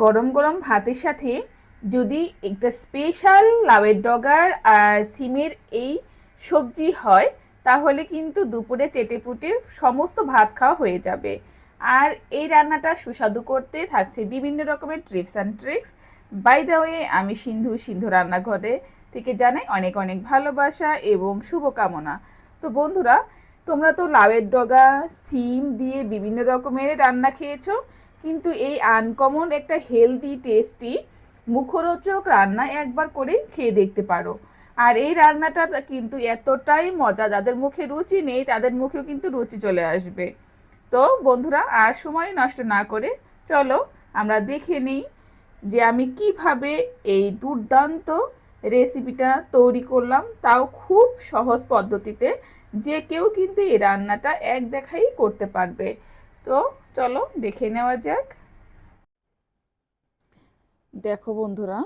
গরম গরম ভাতের সাথে যদি একটা স্পেশাল লাউয়ের ডগার আর সিমের এই সবজি হয়, তাহলে কিন্তু দুপুরে চেটেপুটে সমস্ত ভাত খাওয়া হয়ে যাবে। আর এই রান্নাটা সুস্বাদু করতে থাকছে বিভিন্ন রকমের tips and tricks by the way আমি সিন্ধু সিন্ধু রান্নাঘরে থেকে জানাই অনেক অনেক ভালোবাসা এবং শুভকামনা। তো বন্ধুরা, তোমরা তো লাউয়ের ডগা, সিম দিয়ে বিভিন্ন রকমের রান্না খেয়েছো। কিন্তু এই আনকমন একটা হেলদি টেস্টি মুখরোচক রান্না একবার করে খেয়ে দেখতে পারো। আর এই রান্নাটা কিন্তু এতটাই মজা, যাদের মুখে রুচি নেই তাদের মুখেও কিন্তু রুচি চলে আসবে। তো বন্ধুরা, আর সময় নষ্ট না করে চলো আমরা দেখে নিই যে আমি কীভাবে এই দুর্দান্ত রেসিপিটা তৈরি করলাম, তাও খুব সহজ পদ্ধতিতে যে কেউ কিন্তু এই রান্নাটা এক দেখাই করতে পারবে। তো চলো দেখে নেওয়া যাক। দেখো বন্ধুরা,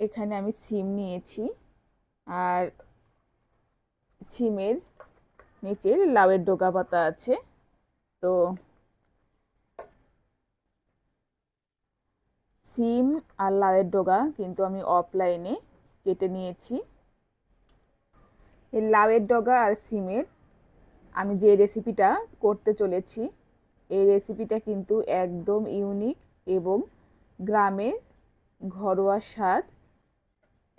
এখানে আমি সিম নিয়েছি আর সিমের নিচে লাউয়ের ডোকা পাতা আছে। তো সিম আর লাউয়ের ডোগা কিন্তু আমি অফলাইনে কেটে নিয়েছি। এই লাউয়ের ডগা আর সিমের আমি যে রেসিপিটা করতে চলেছি, এই রেসিপিটা কিন্তু একদম ইউনিক এবং গ্রামের ঘরোয়া স্বাদ।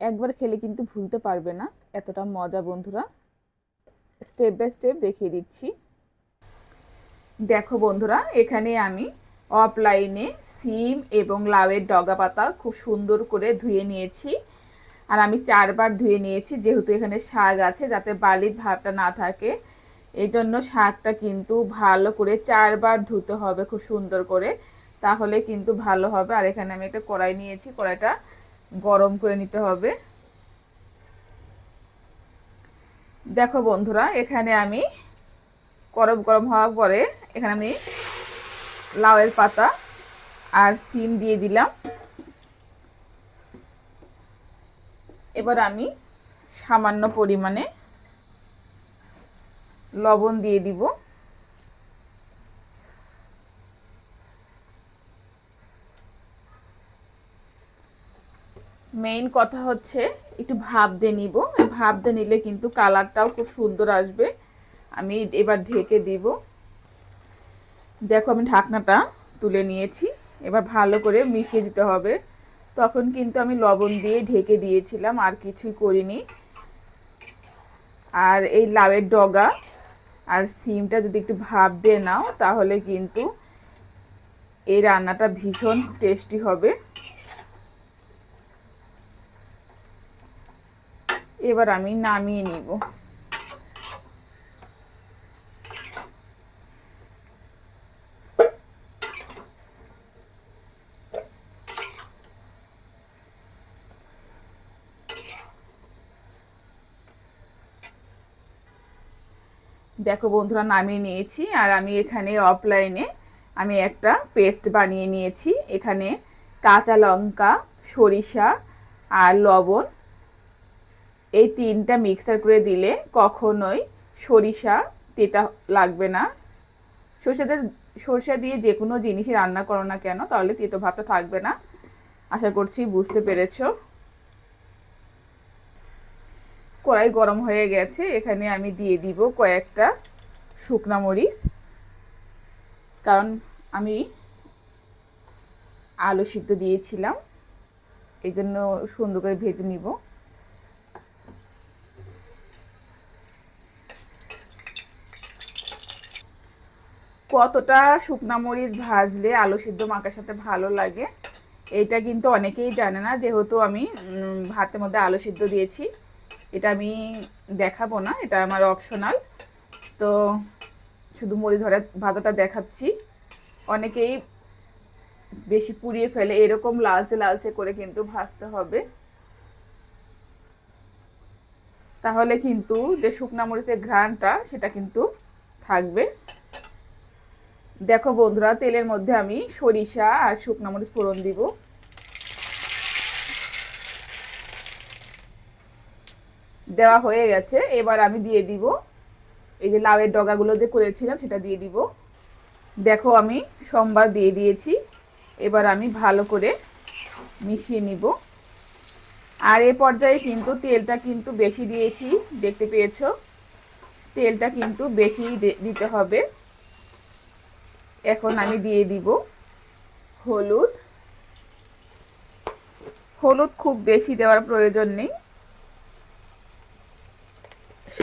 একবার খেলে কিন্তু ভুলতে পারবে না। এতটা মজা, বন্ধুরা। স্টেপ বাই স্টেপ দেখিয়ে দিচ্ছি। দেখো, বন্ধুরা, এখানে আমি অফলাইনে সিম এবং লাউয়ের ডগা পাতা খুব সুন্দর করে ধুয়ে নিয়েছি। আর আমি চারবার ধুয়ে নিয়েছি, যেহেতু এখানে শাক আছে, যাতে বালির ভাবটা না থাকে। এই জন্য শাকটা কিন্তু ভালো করে চারবার ধুতে হবে খুব সুন্দর করে, তাহলে কিন্তু ভালো হবে। আর এখানে আমি একটা কড়াই নিয়েছি, কড়াইটা গরম করে নিতে হবে। দেখো বন্ধুরা, এখানে আমি গরম গরম হওয়ার পরে এখানে আমি লাউয়ের পাতা আর সিম দিয়ে দিলাম। এবার আমি সামান্য পরিমাণে লবণ দিয়ে দিব। মেইন কথা হচ্ছে একটু ভাপ দিয়ে নিব। ভাপ দিয়ে নিলে কিন্তু কালারটাও খুব সুন্দর আসবে। আমি এবার ঢেকে দিব। দেখো আমি ঢাকনাটা তুলে নিয়েছি। এবার ভালো করে মিশিয়ে দিতে হবে। তখন কিন্তু আমি লবণ দিয়ে ঢেকে দিয়েছিলাম, আর কিছুই করিনি। আর এই লাউয়ের ডগা আর সিমটা যদি একটু ভাপ দিয়ে নাও, তাহলে কিন্তু এই রান্নাটা ভীষণ টেস্টি হবে। এবার আমি নামিয়ে নিব। দেখো বন্ধুরা, নামিয়ে নিয়েছি আর আমি এখানে অফলাইনে আমি একটা পেস্ট বানিয়ে নিয়েছি। এখানে কাঁচা লঙ্কা, সরিষা আর লবণ। এই তিনটা মিক্সার করে দিলে কখনোই সরিষা তেতা লাগবে না। সরষাতে সরষা দিয়ে যে কোনো জিনিসই রান্না করো না কেন, তাহলে তেতো ভাবটা থাকবে না। আশা করছি বুঝতে পেরেছ। কড়াই গরম হয়ে গেছে, এখানে আমি দিয়ে দিব কয়েকটা শুকনা মরিচ। কারণ আমি আলু সিদ্ধ দিয়েছিলাম, এই জন্য সুন্দর করে ভেজে নিব। কতটা শুকনা মরিচ ভাজলে আলু সিদ্ধ মাখার সাথে ভালো লাগে, এইটা কিন্তু অনেকেই জানে না, যেহেতু আমি ভাতের মধ্যে আলু সিদ্ধ দিয়েছি। এটা আমি দেখাবো না, এটা আমার অপশনাল তো শুধু মরিচ ধরে ভাজাটা দেখাচ্ছি। অনেকেই বেশি পুড়িয়ে ফেলে, এরকম লালচে লালচে করে কিন্তু ভাজতে হবে। তাহলে কিন্তু যে শুকনা মরিচের ঘ্রাণটা, সেটা কিন্তু থাকবে। দেখো বন্ধুরা, তেলের মধ্যে আমি সরিষা আর শুকনা মরিচ ফোড়ন দিব। দেওয়া হয়ে গেছে, এবার আমি দিয়ে দিব। এই যে লাউয়ের ডগাগুলো যে করেছিলাম, সেটা দিয়ে দিব। দেখো আমি সোমবার দিয়ে দিয়েছি। এবার আমি ভালো করে মিশিয়ে নিব। আর এ পর্যায়ে কিন্তু তেলটা কিন্তু বেশি দিয়েছি, দেখতে পেয়েছ? তেলটা কিন্তু বেশি দিতে হবে। এখন আমি দিয়ে দিব হলুদ। হলুদ খুব বেশি দেওয়ার প্রয়োজন নেই।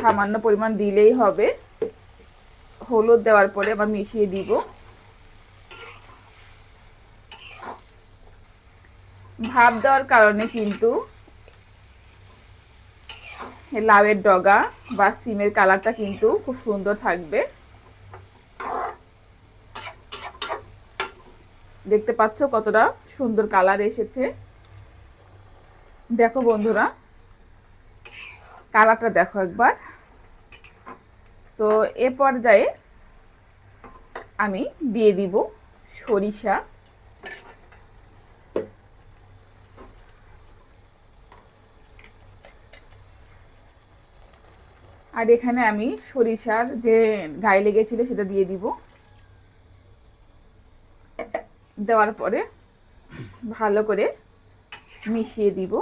সামান্য পরিমাণ দিলেই হবে। হলুদ দেওয়ার পরে আবার মিশিয়ে দিব। ভাব দেওয়ার কারণে কিন্তু লাউয়ের ডগা বা সিমের কালারটা কিন্তু খুব সুন্দর থাকবে। দেখতে পাচ্ছ কতটা সুন্দর কালার এসেছে। দেখো বন্ধুরা কালারটা দেখো একবার। তো এ পর্যায়ে আমি দিয়ে দিব সরিষা। আর এখানে আমি সরিষার যে গায়ে লেগেছিল সেটা দিয়ে দিব। দেওয়ার পরে ভালো করে মিশিয়ে দিব।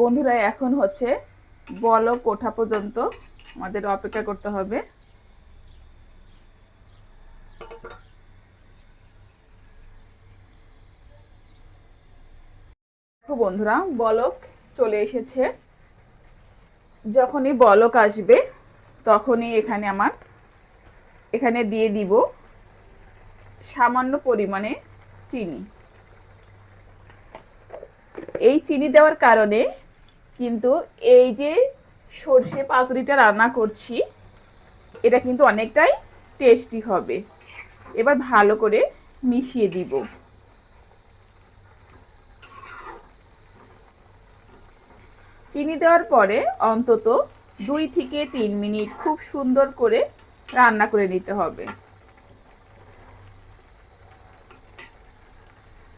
বন্ধুরা, এখন হচ্ছে বলক ওঠা পর্যন্ত আমাদের অপেক্ষা করতে হবে। বন্ধুরা, বলক চলে এসেছে। যখনই বলক আসবে, তখনই এখানে আমার, এখানে দিয়ে দিব সামান্য পরিমাণে চিনি। এই চিনি দেওয়ার কারণে কিন্তু এই যে সর্ষে পাতুরিটা রান্না করছি, এটা কিন্তু অনেকটাই টেস্টি হবে। এবার ভালো করে মিশিয়ে দিব। চিনি দেওয়ার পরে অন্তত দুই থেকে তিন মিনিট খুব সুন্দর করে রান্না করে নিতে হবে।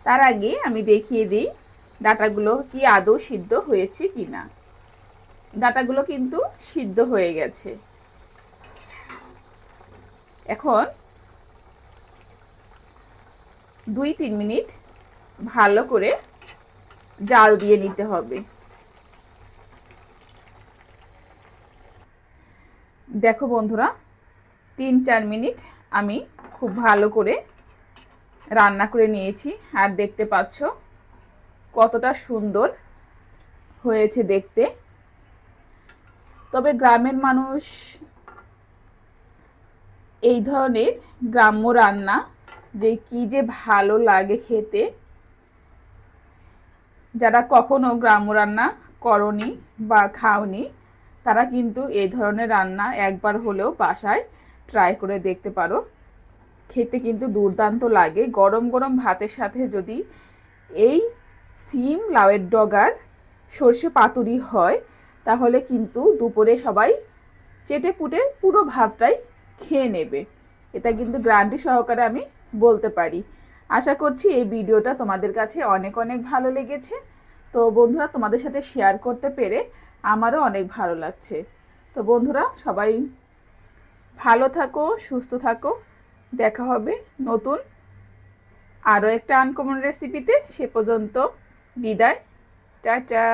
তার আগে আমি দেখিয়ে দিই ডাটাগুলো কি আদৌ সিদ্ধ হয়েছে কি না ডাটাগুলো কিন্তু সিদ্ধ হয়ে গেছে। এখন দুই তিন মিনিট ভালো করে জাল দিয়ে নিতে হবে। দেখো বন্ধুরা, তিন চার মিনিট আমি খুব ভালো করে রান্না করে নিয়েছি। আর দেখতে পাচ্ছ কতটা সুন্দর হয়েছে দেখতে। তবে গ্রামের মানুষ এই ধরনের গ্রাম্য রান্না যে কি যে ভালো লাগে খেতে, যারা কখনো গ্রাম্য রান্না করনি বা খাওনি, তারা কিন্তু এই ধরনের রান্না একবার হলেও বাসায় ট্রাই করে দেখতে পারো। খেতে কিন্তু দুর্দান্ত লাগে। গরম গরম ভাতের সাথে যদি এই সিম, লাউয়ের ডগার সর্ষে পাতুরি হয়। তাহলে কিন্তু দুপুরে সবাই চেটে পুটে পুরো ভাতটাই খেয়ে নেবে। এটা কিন্তু গ্রান্টি সহকারে আমি বলতে পারি। আশা করছি এই ভিডিওটা তোমাদের কাছে অনেক অনেক ভালো লেগেছে। তো বন্ধুরা, তোমাদের সাথে শেয়ার করতে পেরে আমারও অনেক ভালো লাগছে। তো বন্ধুরা, সবাই ভালো থাকো, সুস্থ থাকো। দেখা হবে নতুন আরও একটা আনকমন রেসিপিতে সে পর্যন্ত বিদায়। টাটা।